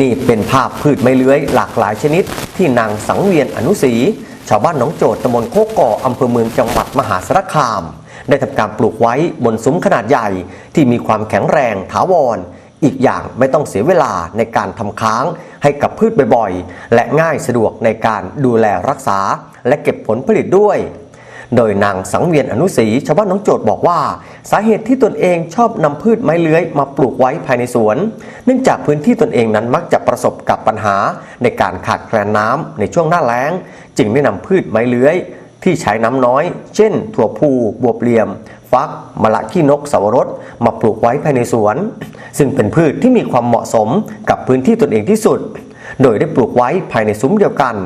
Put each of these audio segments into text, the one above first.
นี่เป็นภาพพืชไม้เลื้อยหลากหลายชนิด ที่นางสังเวียนอนุศรีชาวบ้านหนองโจทย์ตำบลโคกก่ออำเภอเมืองจังหวัดมหาสารคาม ได้ทำการปลูกไว้บนซุ้มขนาดใหญ่ ที่มีความแข็งแรงถาวร อีกอย่างไม่ต้องเสียเวลาในการทำค้างให้กับพืชบ่อยๆ และง่ายสะดวกในการดูแลรักษา และเก็บผลผลิตด้วย โดยนางสังเวียนอนุศรีชาวบ้านน้องโจทย์บอกว่า สาเหตุที่ตนเองชอบนำพืชไม้เลื้อยมาปลูกไว้ภายในสวน เนื่องจากพื้นที่ตนเองนั้นมักจะประสบกับปัญหาในการขาดแคลนน้ำในช่วงหน้าแล้ง จึงได้นำพืชไม้เลื้อยที่ใช้น้ำน้อย เช่น ถั่วพูบวบเหลี่ยม ฟัก มะละขี้นกสวรส มาปลูกไว้ภายในสวน ซึ่งเป็นพืชที่มีความเหมาะสมกับพื้นที่ตนเองที่สุด โดยได้ปลูกไว้ภายในซุ้มเดียวกัน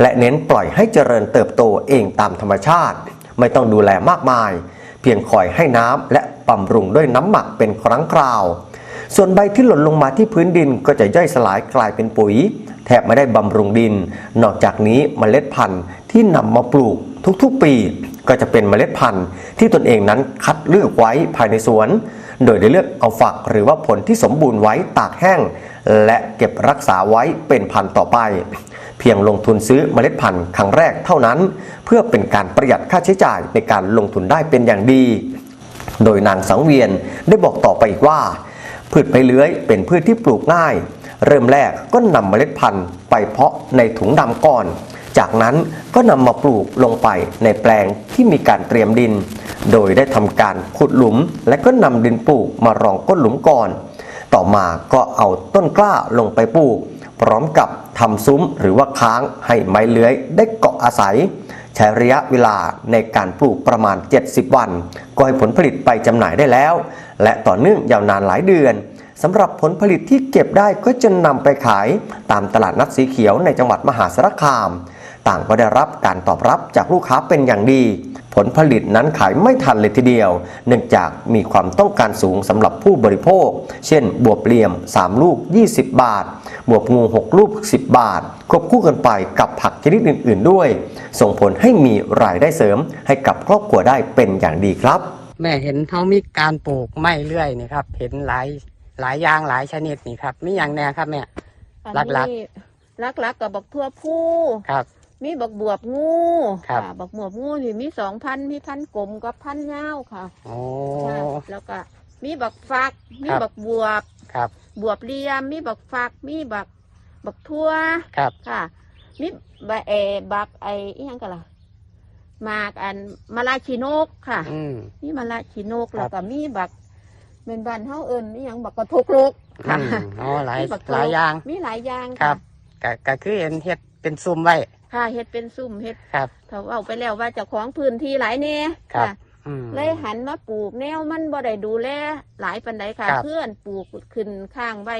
และเน้นปล่อยให้เจริญเติบโตเองตามธรรมชาติ ไม่ต้องดูแลมากมาย เพียงคอยให้น้ำและบำรุงด้วยน้ำหมักเป็นครั้งคราว ส่วนใบที่หล่นลงมาที่พื้นดินก็จะย่อยสลายกลายเป็นปุ๋ย แทบไม่ได้บำรุงดิน นอกจากนี้เมล็ดพันธุ์ที่นำมาปลูกทุกๆปีก็จะเป็นเมล็ดพันธุ์ที่ตนเองนั้นคัดเลือกไว้ภายในสวน โดยได้เลือกเอาฝักหรือว่าผลที่สมบูรณ์ไว้ตากแห้ง และเก็บรักษาไว้เป็นพันธุ์ต่อไป เพียงลงทุนซื้อเมล็ดพันธุ์ครั้งแรกเท่านั้น เพื่อเป็นการประหยัดค่าใช้จ่ายในการลงทุนได้เป็นอย่างดี โดยนางสังเวียนได้บอกต่อไปอีกว่า พืชไม้เลื้อยเป็นพืชที่ปลูกง่าย เริ่มแรกก็นำเมล็ดพันธุ์ไปเพาะในถุงดำก่อน จากนั้นก็นำมาปลูกลงไปในแปลงที่มีการเตรียมดิน โดยได้ทำการขุดหลุม และก็นำดินปลูกมารองก้นหลุมก่อน ต่อมาก็เอาต้นกล้าลงไปปลูก พร้อมกับทำซุ้มหรือว่าค้างให้ไม้เลื้อยได้เกาะอาศัย ใช้ระยะเวลาในการปลูกประมาณ 70 วัน ก็ให้ผลผลิตไปจำหน่ายได้แล้ว และต่อเนื่องยาวนานหลายเดือนสำหรับผลผลิตที่เก็บได้ก็จะนำไปขายตามตลาดนัดสีเขียวในจังหวัดมหาสารคาม ต่างก็ได้รับการตอบรับจากลูกค้าเป็นอย่างดี ผลผลิตนั้นขายไม่ทันเลยทีเดียว เนื่องจากมีความต้องการสูงสำหรับผู้บริโภค เช่น บวบเหลี่ยม 3 ลูก 20 บาท บวบงู 6 ลูก 10 บาท ควบคู่กันไปกับผักชนิดอื่น ๆ ด้วย ส่งผลให้มีรายได้เสริมให้กับครอบครัวได้เป็นอย่างดีครับ แม่เห็นเขามีการปลูกไม้เรื่อยนี่ครับ เห็นหลายหลายอย่างหลายชนิดนี่ครับมีอย่างแน่ครับแม่อันหลักนี้ลักๆกับบักทั่วผู้ครับ มีบักบวบงูครับะบักบวบงูนี่มีสองพันมีพันกลมกับพันยาวค่ะโอ้ ค่ะแล้วก็มีบักฟัก มีครับ บักบวบ ครับบวบเลียม มีบักฟัก มีบักบักทั่วครับค่ะ มีบะเอบักไออีหยังกันล่ะหมากอันมะลาชินกค่ะ อืม มีมะลาชินกครับ แล้วก็มีบักเป็นบ้านเฮาเอิญนี่ยังบักกระทกลกอืค่ะมอ๋อหลายมีบักหลายอย่าง มีหลายอย่างครัค่ะ บก็ก็คือเห็นเฮ็ด เป็นซุ่มไว้ ค่ะเฮ็ดเป็นซุ่มเฮ็ดครับ เขาเอาไปแล้วว่าเจะของพื้นที่หลายแน่ครับค่ะอืม เลยหันมาปลูกแนวมันบ่ได้ดูแลหลายปันใดค่ะ ครับ เพื่อนปลูกขึ้นข้างไว้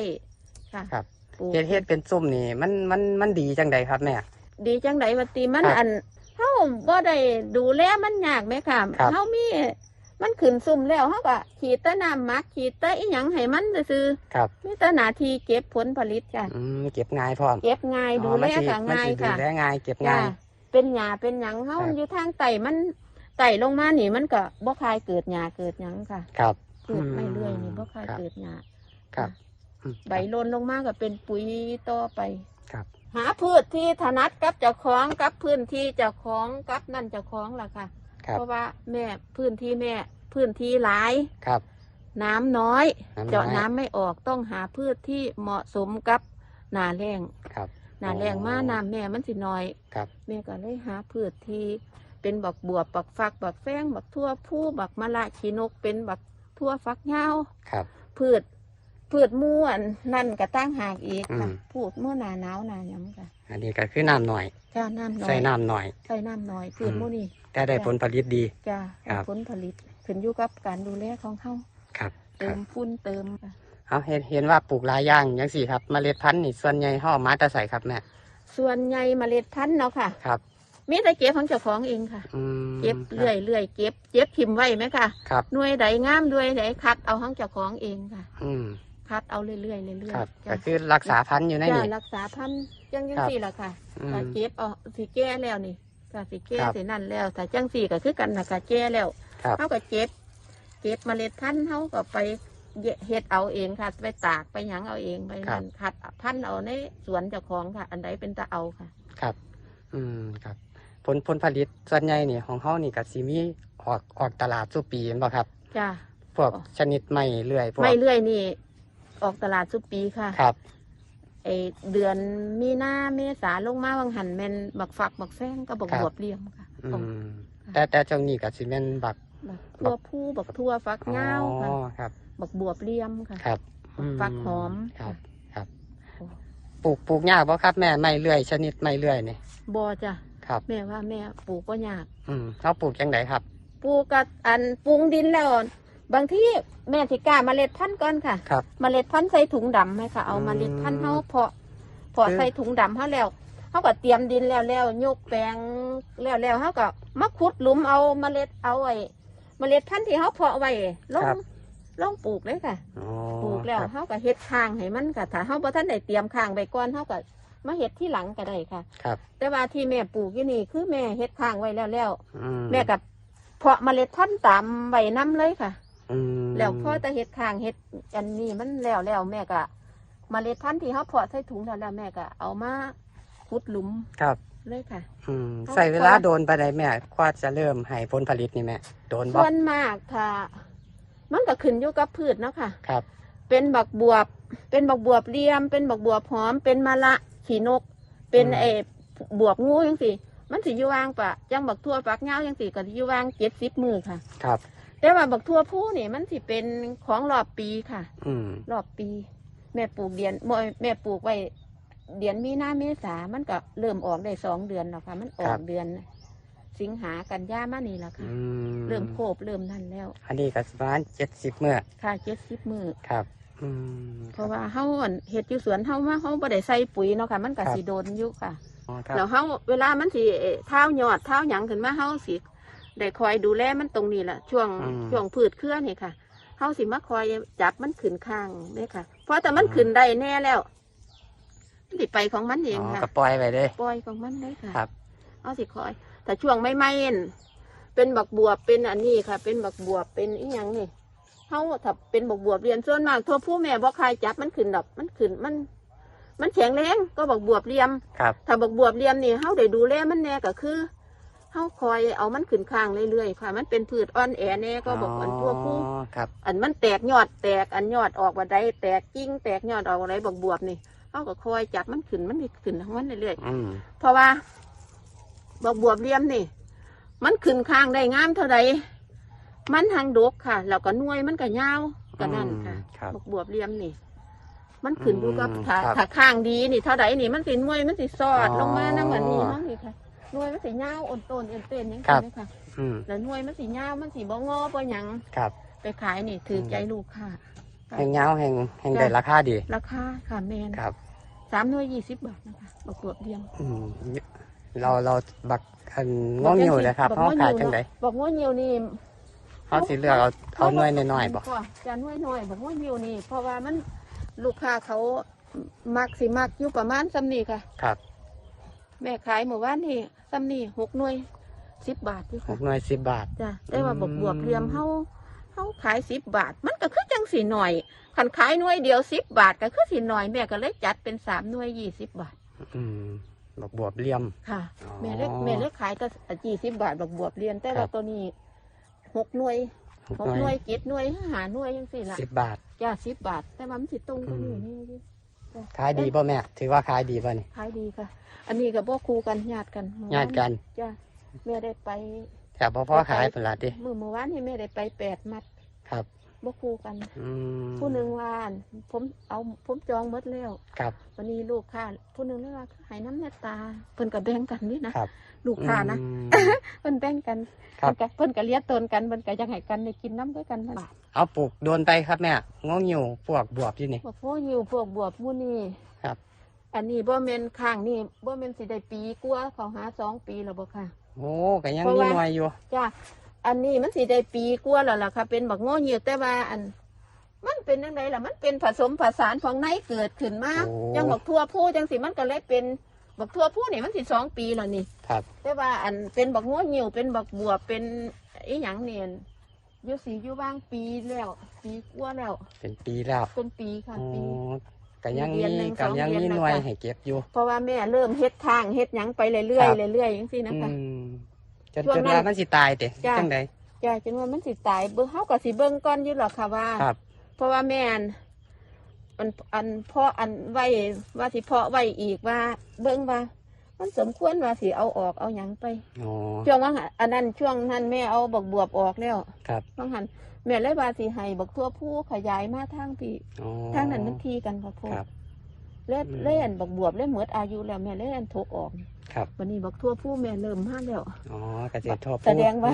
ค่ะครับปลูก เฮ็ดเฮ็ดเป็นซุ่มนี่ มันมันมันดีจังใดครับแม่ ดีจังไดวัตีมันครับอันเฮาบ่ได้ดูแลมันยากไหมค่ะครับ เฮามี มันขึ้นซุ่มแล้วเฮาก็ขีดแตะน้ำหมักขีดแตะอีหยังให้มันซื่อครับๆมีแต่หน้าที่เก็บผลผลิตค่ะอืมเก็บง่ายพร้อมเก็บง่ายดูอ๋อแลมันสิก็มันง่ายสิดูค่ะแลง่ายเก็บจ้าง่าย เป็นหญ้าเป็นหยังเฮาครับอยู่ทางไต่มันไต่ลงมานี่มันก็บ่คายเกิดหญ้าเกิดหยังค่ะ ครับเกิดไม่เรื่อยนี่บ่คายครับเกิดหญ้าครับอืมใบโลนลงมาก็เป็นปุ๋ยต่อไปครับ หาพืชที่ถนัดกับเจ้าของกับพื้นที่เจ้าของกับนั่นเจ้าของล่ะค่ะ ครับ เพราะว่าแม่พื้นที่แม่พื้นที่หลาย ครับ น้ำน้อย น้ำน้อย เจาะน้ำไม่ออกต้องหาพืชที่เหมาะสมกับหนาแรงครับ หนาแรงมาอ๋อน้ำแม่มันสิน้อยครับ แม่ก็เลยหาพืชที่เป็นบักบวบบักฟักบักแฟงบักทั่วผู้บักมะละขีนกเป็นบักทั่วฟักเงาครับ พืชพืชม่วนนั่นก็ตั้งหากอีกค่ะอืมพูดเมื่อหนาหนาวหนาหยังค่ะ อันนี้ก็คือน้ำหน่อย จ้าน้ำน้อยใส่น้ำหน่อย ใส่น้ำน้อยพืชอืมหมู่นี่ แต่ได้ผลผลิตดี จ้าครับ ผลผลิตขึ้นอยู่กับการดูแลของเขาครับคเติรับมฟุ้นเติมค่ะเอาเห็นเห็นว่าปลูกหลายอย่างอย่างสี่ครับเมล็ดพันธุ์นี่ส่วนใหญ่ห่อมาแต่ใส่ครับแม่ส่วนใหญ่เมล็ดพันธุ์เนาะค่ะครับมีแต่เก็บของเจ้าของเองค่ะ อืมเก็บคเรื่อยเรื่อยเก็บเก็บทิมไว้ไหมค่ะครับ หน่วยใดงามด้วยใดคัดเอาของเจ้าของเองค่ะ อืม คัดเอาเรื่อยเรื่อยๆเรื่อยครับๆก็จ้ะคือรักษาพันธุ์อยู่ในจ้านี่ รักษาพันธุ์จังจังครับสี่ละค่ะอืมถ้าเก็บเอาสีแก้แล้วนี่ก็สีแก้ครับ สีนั่นแล้วถ้าจังสี่ก็คือกันนะก็แก้แล้ว ครับ เขาก็เก็บ เก็บเมล็ดพันธุ์เขาก็ไปเฮ็ดเอาเองค่ะ ไปตากไปหยังเอาเองไปครับนั่นคัดพันธุ์เอาในสวนเจ้าของค่ะ อันใดเป็นตาเอาค่ะ ครับ อืม ครับ ผลผลผลิตส่วนใหญ่นี่ของเขานี่ก็สิมีออกออกตลาดสุปีแม่นบ่ครับ จ้า พวกชนิดไม่เลื่อยพวก ไม่เรื่อยนี่ ออกตลาดทุกปีค่ะครับ ไอเดือนมีนาเมษาลงมาวังหันแม่นบักฝักบักแฟงก็บักครับ บวบเลียมค่ะอืของมแต่แต่ช่วงนี้ก็สิแม่นบักบักทั่วผู้บักทั่วฟักเงาวค่ะอ๋อครับ บักบวบเลียมค่ะ ครับฟักหอมครับ ครับ โอ้ ปลูกปลูกยากบ่ครับแม่ไม่เลื่อย ชนิดไม่เลื่อยนี่บอจ้ะครับ แม่ว่าแม่ปลูกก็ยากอืมเขาปลูกจังไดครับ ปลูกกับอันปรุงดินแล้ว บางทีแม่สิกล้าเมล็ดพันธุ์ก่อนค่ะ ครับ เมล็ดพันธุ์ใส่ถุงดำไหมค่ะเอาอืม เมล็ดพันธุ์เฮาเพาะเพาะคือใส่ถุงดำเฮาแล้วเฮาก็เตรียมดินแล้วแล้วยกแปลงแล้วแล้วเฮาก็มาขุดหลุมเอาเมล็ดเอาไว้เมล็ดพันธุ์ที่เฮาเพาะไว้ลงครับ ลงปลูกเลยค่ะ อ๋อปลูกแล้วครับ เฮาก็เฮ็ดข้างให้มันค่ะถ้าเฮาบ่ทันได้เตรียมข้างไว้ก่อนเฮาก็มาเฮ็ดที่หลังก็ได้ค่ะ ครับ แต่ว่าที่แม่ปลูกอยู่นี่คือแม่เฮ็ดข้างไว้แล้วแล้ว อืแม่กับเพาะเมล็ดพันธุ์ตามใบน้ำเลยค่ะ อืมแล้วพอแต่เฮ็ดข้างเฮ็ดอันนี้มันแล้วแล้วแม่ก็เมล็ดพันธุ์ที่เขาเพาะใส่ถุงแล้วแล้วแม่ก็เอามาขุดหลุมครับ เลยค่ะ อืมเอา ใส่เวลาพอโดนไปได้แม่กว่าจะเริ่มให้ผลผลิตนี่แม่โดนบ่ส่วนมากถ้ามันก็ขึ้นอยู่กับพืชเนาะค่ะ ครับ เป็นบักบวบ เป็นบักบวบเลียม เป็นบักบวบหอม เป็นมะละขีนก เป็นอืมเออบวบงูยังสิมันสิอยู่วางปะจังบักทั่วปักเงายังสิก็สิอยู่วางเจ็ดสิบมือค่ะ ครับ แต่ว่าบักทั่วผู้นี่มันสิเป็นของรอบปีค่ะ อืมรอบปี แม่ปลูกเดือนบ่แม่ปลูกไว้เดือนมีนาเมษามันก็เริ่มออกได้สองเดือนแล้วค่ะ มันออกเดือน สิงหากันยามานี่แล้วอืค่ะมเริ่มโคบเริ่มนั่นแล้ว อันนี้ก็สิประมาณเจ็ดสิบเมื่อค่ะเจ็ดสิบมือครับ อืมเพราะว่าเฮาอั่นเฮ็ดอยู่สวนเฮามาเฮาบ่ได้ใส่ปุ๋ยเนาะค่ะ มันก็ครับสิโดนอยู่ค่ะ อ๋อครับ แล้วเฮาเวลามันสิเอ่อเท้ายอดเท้าหยังขึ้นมาเฮาสิ ได้คอยดูแลมันตรงนี้แหละช่วงช่วงพืชเครือนี่ค่ะเฮาสิมาคอยจับมันขึ้นข้างเด้ค่ะ เพราะแต่มันขึ้นได้แน่แล้วมันสิไปของมันเองอ๋อค่ะก็ปล่อยไปเลย ปล่อยของมันได้ค่ะ ครับ เอาสิคอย แต่ช่วงไม่ไม่เอ็นเป็นบักบวบเป็นอันนี้ค่ะ เป็นบักบวบเป็นอีหยังนี่เฮาถ้าเป็นบักบวบเรียนส่วนมากทั่วผู้แม่บ่คายจับมันขึ้นดอกมันขึ้นมัน มันแข็งแรงก็บักบวบเรียม ครับ ถ้าบักบวบเรียมนี่เฮาได้ดูแลมันแน่ก็คือ เฮาคอยเอามันขึ้นข้างเรื่อยๆค่ะ มันเป็นพืชอ่อนแอแน่ก็บอกอันทั่วผู้อ๋อครับอันมันแตกยอดแตกอันยอดออกว่าใดแตกกิ่งแตกยอดออกว่าใดบักบวบนี่เฮาก็คอยจับมันขึ้นมันสิขึ้นของมันเรื่อยอืมๆเพราะว่าบักบวบเรียมนี่ มันขึ้นข้างได้งามเท่าใดมันทางดกค่ะแล้วก็หน่วยมันก็ยาวก็นั่นค่ะอืมครับบักบวบเรียมนี่มันขึ้นอยู่กับอืมถ้าครับถ้าข้างดีนี่เท่าใดนี่มันสิหน่วยมันสิสอดอ๋อลงมานั่งอันนี้นั่งนี่ค่ะ หน่วยมันสิยาวอ่อนต้นเอ็นเต้นอยังครันี้บค่ะอืมแล้วหน่วยมันสิยาวมันสิบ่งอบ่หยังครับ ไปขายนี่ถือใจลูกค่ะ แห่งเงาแห่งแห่งได้ราคาดี ราคาค่ะแมนครับ สามหน่วยยี่สิบบาทนะคะบักบวบเรียมอืมเราเราบักอันง้องิ้วเลยครับเขาขายจังไดบอกว่าเหี่ยวนี่เขาสิเลือกเอาเอาหน่วยน้อยๆบ่จะหน่วยน้อยบอกว่าเหี่ยวนี่ เพราะว่ามันลูกค้าเขามักสิมักอยู่ประมาณซ้ำนี่ค่ะ ครับ แม่ขายเมื่อวานนี่ ซ้ำนี่หกหน่วยสิบบาทที่หค่ะกหน่วยสิบบาท จ้ะแต่ว่าอืมบอกบวบเรียมเฮาเฮาขายสิบบาท มันก็คือจังสีหน่อยขันขายหน่วยเดียวสิบบาทก็คือสีหน่อยแม่ก็เลยจัดเป็นสามหน่วยยี่สิบบาทอืมบักบวบเหลี่ยม ค่ะ อ๋อแม่เล็กแม่เล็กขายก็ยี่สิบบาทบอกบวบเรียนแต่ครัว่าบ ตัวนี้หกหน่วยหกหกหหน่น่ววยยเจ็ดหน่วยหาหน่วยยังสี่ละสิบบาท จ้าสิบบาท แต่ว่ามันสิตรงตัวนี้อืมนี่นี่ ขายดีป่ะแม่ ถือว่าขายดีป่ะนี่ขายดีค่ะ อันนี้กับพวกครูกันญาติกันญาติกันจ้าแม่ได้ไปแต่พอพ่อขายเป็นละดิมือเมื่อวานที่แม่ได้ไปแปดมัด ครับบ่ครูกันอืมผู้หนึ่งว่าอั่นผมเอาผมจองหมดแล้วครับ วันนี้ลูกค้าผู้หนึ่งเลยว่าใหายน้ำเนตตาเพิ่นก็แบ่งกันนี่นะครับลูกค้านะอืมเพิ่นแบ่งกันครับเพิ่นก็เพิ่นก็เลี้ยงตนกันเพิ่นก็อยากให้กันได้กินน้ำด้วยกันนั่น เอาปลูกโดนไปครับแม่ง้องิ้วพวกบวบอยู่นี่ พวกพวกอยู่พวกบวบหมู่นี่ครับ อันนี้บ่แม่นข้างนี่บ่แม่นสิได้ปีกว่าเขาหาสองปีแล้วบ่ค่ะ โอ้ก็ยังเพราะมีว่าหน่วยอยู่จ้าอันนี้มันสิได้ปีกว่าแล้วล่ะค่ะ เป็นบักโง่เหี่ยวแต่ว่าอัน มันเป็นจังไดล่ะ มันเป็นผสมผสานของในเกิดขึ้นมาโอ้ จังบักทั่วผู้จังสิมันก็เลยเป็นบักทั่วผู้นี่มันสิสองปีแล้วนี่ ครับ แต่ว่าอันเป็นบักโง่เหี่ยวเป็นบักบัวเป็นอีหยังเนี่ย อยู่สีอยู่บ้างปีแล้ว ปีกว่าแล้วเป็นปีแล้วเป็นปีค่ะอ๋อปี ก็ยังเดืมีอนหนึ่งก็ยังสองเดือนมีแล้วหน่วยจ้ะให้เก็บอยู่ เพราะว่าแม่เริ่มเฮ็ดทางเฮ็ดหยังไปเรื่อยครับ ๆเรื่อยๆจังซี่นะคะอืมจนช่วงจนนั้นว่ามันสิตายเด้จ้ะ จังได จ้าจนว่ามันสิตายเบิ่งเฮาก็สิเบิ่งก่อนอยู่หรอกค่ะว่า ครับ เพราะว่าแม่อันอันอันเพาะอันไว้ว่าสิเพาะไว้อีกว่า เบิ่งว่า มันสมควรว่าสิเอาออกเอาหยังไป อ๋อ ช่วงว่าหันอันนั้นช่วงนั้นแม่เอาบักบวบออกแล้วครับ บางหันแม่เลยว่าสิให้บักทั่วผู้ขยายมาทางพี่อ๋อ ทางนั้นมันทีกันค่ะพ่อครับเล่นอืม เล่นบักบวบเล่นเหมือดอายุแล้วแม่เล่นทกออกครับ วันนี้บักทั่วผู้แม่เริ่มมาแล้ว อ๋อเกษตรทั่วแสดงว่า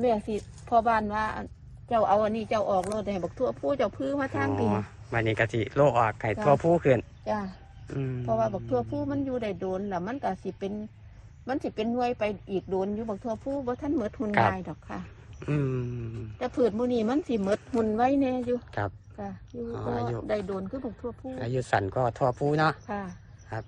แม่สิพ่อบ้านว่า เจ้าเอาอันนี้เจ้าออกแล้วแต่บักทั่วผู้เจ้าพื้นมาทางพี่อ๋อวันนี้กะสิโลออกไข่จ้ะทั่วผู้ขึ้นจ้าอืม เพราะว่าบักทั่วผู้มันอยู่ได้โดนแล้วมันก็สิเป็น มันสิเป็นหน่วยไปอีกโดนอยู่บักทั่วผู้บ่ท่านเหมือดหุ่นได้ดอกค่ะ อืมแต่ผืดมูนี่มันสิเหมือดหุ่นไว้แน่อยู่ครับ ค่ะอยู่อ๋อก็อายุได้โดนคือบักทั่วผู้อายุสั้นก็ทั่วผู้เนาะค่ะ ครับ